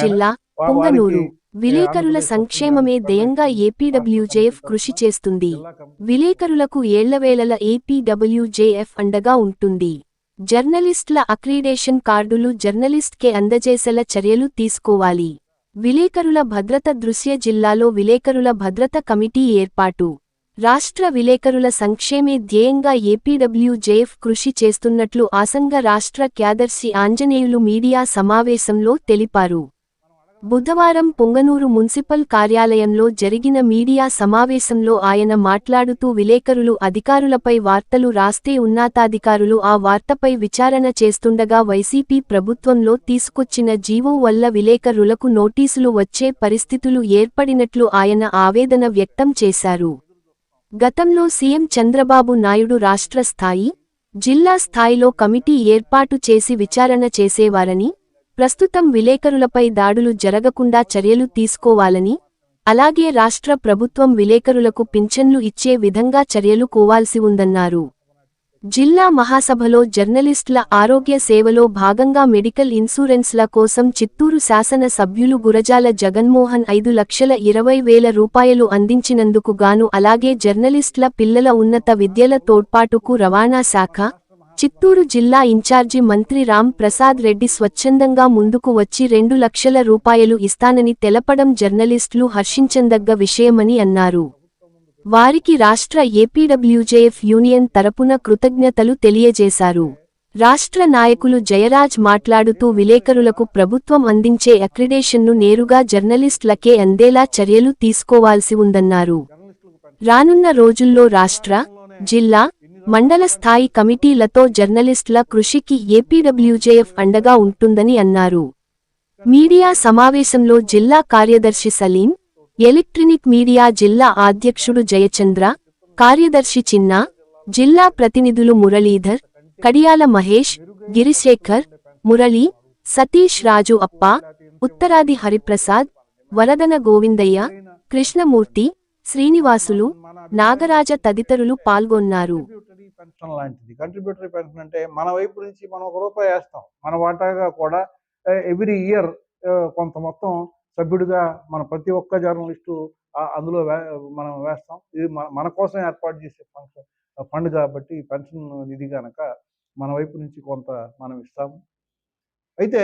జిల్లా పొంగనూరు. విలేకరుల సంక్షేమమే ప్రభుత్వం ధ్యేయంగా ఏపీడబ్ల్యూజేఎఫ్ కృషి చేస్తుంది. విలేకరులకు ఏళ్ళవేళల ఏపీడబ్ల్యూజేఎఫ్ అండగా ఉంటుంది. జర్నలిస్టుల అక్రిడేషన్ కార్డులు జర్నలిస్ట్కే అందజేసేలా చర్యలు తీసుకోవాలి. విలేకరుల భద్రత దృశ్య జిల్లాలో విలేకరుల భద్రత కమిటీ ఏర్పాటు. రాష్ట్ర విలేకరుల సంక్షేమే ధ్యేయంగా ఏపీడబ్ల్యూజేఎఫ్ కృషి చేస్తున్నట్లు ఆసంగ రాష్ట్ర క్యాదర్శి ఆంజనేయులు మీడియా సమావేశంలో తెలిపారు. బుధవారం పొంగనూరు మున్సిపల్ కార్యాలయంలో జరిగిన మీడియా సమావేశంలో ఆయన మాట్లాడుతూ విలేకరులు అధికారులపై వార్తలు రాస్తే ఉన్నతాధికారులు ఆ వార్తపై విచారణ చేస్తుండగా వైసీపీ ప్రభుత్వంలో తీసుకొచ్చిన జీవో వల్ల విలేకరులకు నోటీసులు వచ్చే పరిస్థితులు ఏర్పడినట్లు ఆయన ఆవేదన వ్యక్తం చేశారు. గతంలో సీఎం చంద్రబాబు నాయుడు రాష్ట్ర స్థాయి జిల్లా స్థాయిలో కమిటీ ఏర్పాటు చేసి విచారణ చేసేవారని ప్రస్తుతం విలేకరులపై దాడులు జరగకుండా చర్యలు తీసుకోవాలని అలాగే రాష్ట్ర ప్రభుత్వం విలేకరులకు పింఛన్లు ఇచ్చే విధంగా చర్యలు కోవాల్సి ఉందన్నారు. జిల్లా మహాసభలో జర్నలిస్టుల ఆరోగ్య సేవలో భాగంగా మెడికల్ ఇన్సూరెన్స్ల కోసం చిత్తూరు శాసన సభ్యులు గురజాల జగన్మోహన్ ఐదు లక్షల ఇరవై వేల రూపాయలు అందించినందుకు గాను అలాగే జర్నలిస్టుల పిల్లల ఉన్నత విద్యల తోడ్పాటుకు రవాణా శాఖ చిత్తూరు జిల్లా ఇన్ఛార్జి మంత్రి రామ్ ప్రసాద్ రెడ్డి స్వచ్ఛందంగా ముందుకు వచ్చి రెండు లక్షల రూపాయలు ఇస్తానని తెలపడం జర్నలిస్టులు హర్షించందగ్గ విషయమని అన్నారు. వారికి రాష్ట్ర ఏపీడబ్ల్యూజేఎఫ్ యూనియన్ తరపున కృతజ్ఞతలు తెలియజేశారు. రాష్ట్ర నాయకులు జయరాజ్ మాట్లాడుతూ విలేకరులకు ప్రభుత్వం అందించే అక్రిడేషన్ను నేరుగా జర్నలిస్టులకే అందేలా చర్యలు తీసుకోవాల్సి ఉందన్నారు. రానున్న రోజుల్లో రాష్ట్ర జిల్లా మండల స్థాయి కమిటీలతో జర్నలిస్టుల కృషికి ఏపీడబ్ల్యూజేఎఫ్ అండగా ఉంటుందని అన్నారు. మీడియా సమావేశంలో జిల్లా కార్యదర్శి సలీం ఎలక్ట్రినిక్ మీడియా జిల్లా అధ్యక్షుడు జయచంద్ర కార్యదర్శి చిన్న జిల్లా ప్రతినిధులు మురళీధర్ కడియాల మహేష్ గిరిశేఖర్ మురళి సతీష్ రాజు అప్ప ఉత్తరాది హరిప్రసాద్ వరదన గోవిందయ్య కృష్ణమూర్తి శ్రీనివాసులు నాగరాజ తదితరులు పాల్గొన్నారు. పెన్షన్ లాంటిది. కంట్రిబ్యూటరీ పెన్షన్ అంటే మన వైపు నుంచి మనం ఒక రూపాయి వేస్తాం. మన వాటాగా కూడా ఎవ్రీ ఇయర్ కొంత మొత్తం సభ్యుడిగా మన ప్రతి ఒక్క జర్నలిస్టు అందులో మనం వేస్తాం. ఇది మన కోసం ఏర్పాటు చేసే ఫంక్షన్ ఫండ్ కాబట్టి పెన్షన్ నిధి కనుక మన వైపు నుంచి కొంత మనం ఇస్తాము. అయితే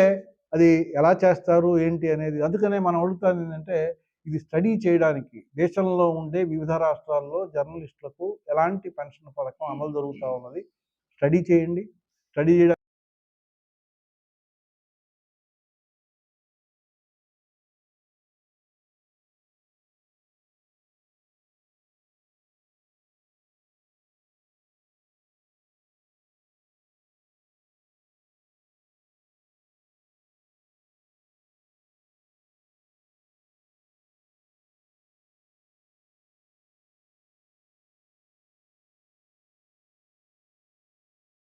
అది ఎలా చేస్తారు? ఏంటి అనేది అందుకనే మనం అడుగుతాను ఏంటంటే ఇది స్టడీ చేయడానికి దేశంలో ఉండే వివిధ రాష్ట్రాల్లో జర్నలిస్టులకు ఎలాంటి పెన్షన్ పథకం అమలు జరుగుతూ ఉన్నది? స్టడీ చేయండి. స్టడీ చేయడానికి